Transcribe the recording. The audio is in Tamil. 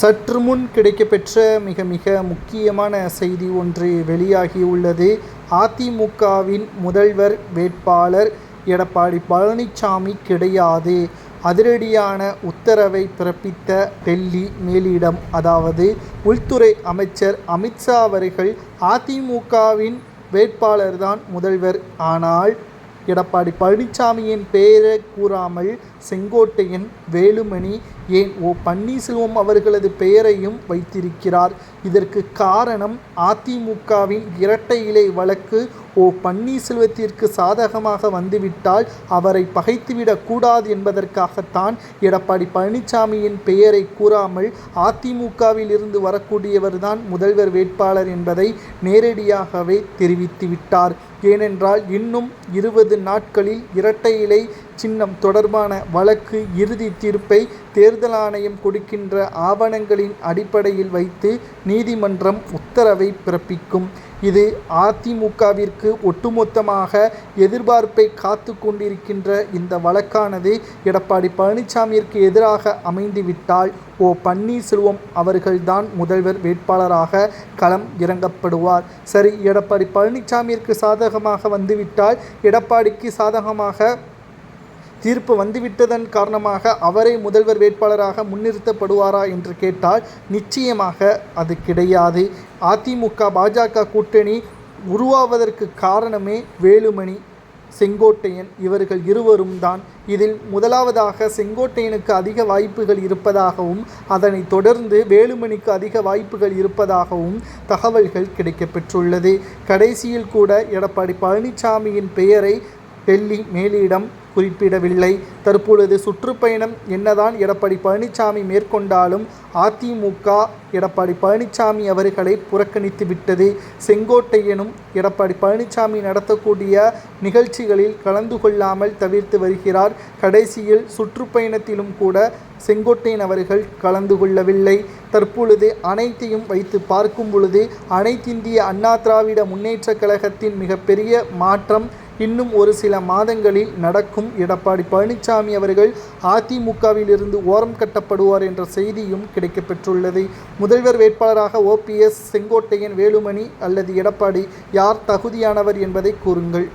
சற்று முன் கிடைக்கப்பெற்ற மிக மிக முக்கியமான செய்தி ஒன்று வெளியாகியுள்ளது. அதிமுகவின் முதல்வர் வேட்பாளர் எடப்பாடி பழனிசாமி கிடையாது. அதிரடியான உத்தரவை பிறப்பித்த டெல்லி மேலிடம் அதாவது உள்துறை அமைச்சர் அமித்ஷா அவர்கள் அதிமுகவின் வேட்பாளர்தான் முதல்வர். ஆனால் எடப்பாடி பழனிசாமியின் பெயரை கூறாமல் செங்கோட்டையன் வேலுமணி ஏன் ஓ பன்னீர்செல்வம் அவர்களது பெயரையும் வைத்திருக்கிறார்? இதற்கு காரணம் அதிமுகவின் இரட்டை இலை வழக்கு ஓ பன்னீர்செல்வத்திற்கு சாதகமாக வந்துவிட்டால் அவரை பகைத்துவிடக் கூடாது என்பதற்காகத்தான் எடப்பாடி பழனிசாமியின் பெயரை கூறாமல் அதிமுகவில் இருந்து வரக்கூடியவர்தான் முதல்வர் வேட்பாளர் என்பதை நேரடியாகவே தெரிவித்துவிட்டார் ஏனென்றால் இன்னும் இருபது நாட்களில் இரட்டை இலை சின்னம் தொடர்பான வழக்கு இறுதி தீர்ப்பை தேர்தல் ஆணையம் கொடுக்கின்ற ஆவணங்களின் அடிப்படையில் வைத்து நீதிமன்றம் உத்தரவை பிறப்பிக்கும். இது அதிமுகவிற்கு ஒட்டுமொத்தமாக எதிர்பார்ப்பை காத்து கொண்டிருக்கின்ற இந்த வழக்கானது எடப்பாடி பழனிசாமியிற்கு எதிராக அமைந்துவிட்டால் ஓ பன்னீர்செல்வம் அவர்கள்தான் முதல்வர் வேட்பாளராக களம் இறங்கப்படுவார். சரி எடப்பாடி பழனிசாமியிற்கு சாதகமாக வந்துவிட்டால் எடப்பாடிக்கு சாதகமாக தீர்ப்பு வந்துவிட்டதன் காரணமாக அவரை முதல்வர் வேட்பாளராக முன்னிறுத்தப்படுவாரா என்று கேட்டால் நிச்சயமாக அது கிடையாது. அதிமுக பாஜக கூட்டணி உருவாவதற்கு காரணமே வேலுமணி செங்கோட்டையன் இவர்கள் இருவரும் தான். இதில் முதலாவதாக செங்கோட்டையனுக்கு அதிக வாய்ப்புகள் இருப்பதாகவும் அதனைத் தொடர்ந்து வேலுமணிக்கு அதிக வாய்ப்புகள் இருப்பதாகவும் தகவல்கள் கிடைக்கப்பெற்றுள்ளது. கடைசியில் கூட எடப்பாடி பழனிசாமியின் பெயரை டெல்லி மேலிடம் குறிப்பிடவில்லை. தற்பொழுது சுற்றுப்பயணம் என்னதான் எடப்பாடி பழனிசாமி மேற்கொண்டாலும் அதிமுக எடப்பாடி பழனிசாமி அவர்களை புறக்கணித்துவிட்டது செங்கோட்டையனும் எடப்பாடி பழனிசாமி நடத்தக்கூடிய நிகழ்ச்சிகளில் கலந்து கொள்ளாமல் தவிர்த்து வருகிறார். கடைசியில் சுற்றுப்பயணத்திலும் கூட செங்கோட்டையன் அவர்கள் கலந்து கொள்ளவில்லை. தற்பொழுது அனைத்தையும் வைத்து பார்க்கும் பொழுது அனைத்திந்திய அண்ணா திராவிட முன்னேற்ற கழகத்தின் மிகப்பெரிய மாற்றம் இன்னும் ஒரு சில மாதங்களில் நடக்கும் எடப்பாடி பழனிசாமி அவர்கள் அதிமுகவிலிருந்து ஓரம் கட்டப்படுவார் என்ற செய்தியும் கிடைக்கப்பெற்றுள்ளது. முதல்வர் வேட்பாளராக ஓபிஎஸ் செங்கோட்டையன் வேலுமணி அல்லது எடப்பாடி யார் தகுதியானவர் என்பதை கூறுங்கள்.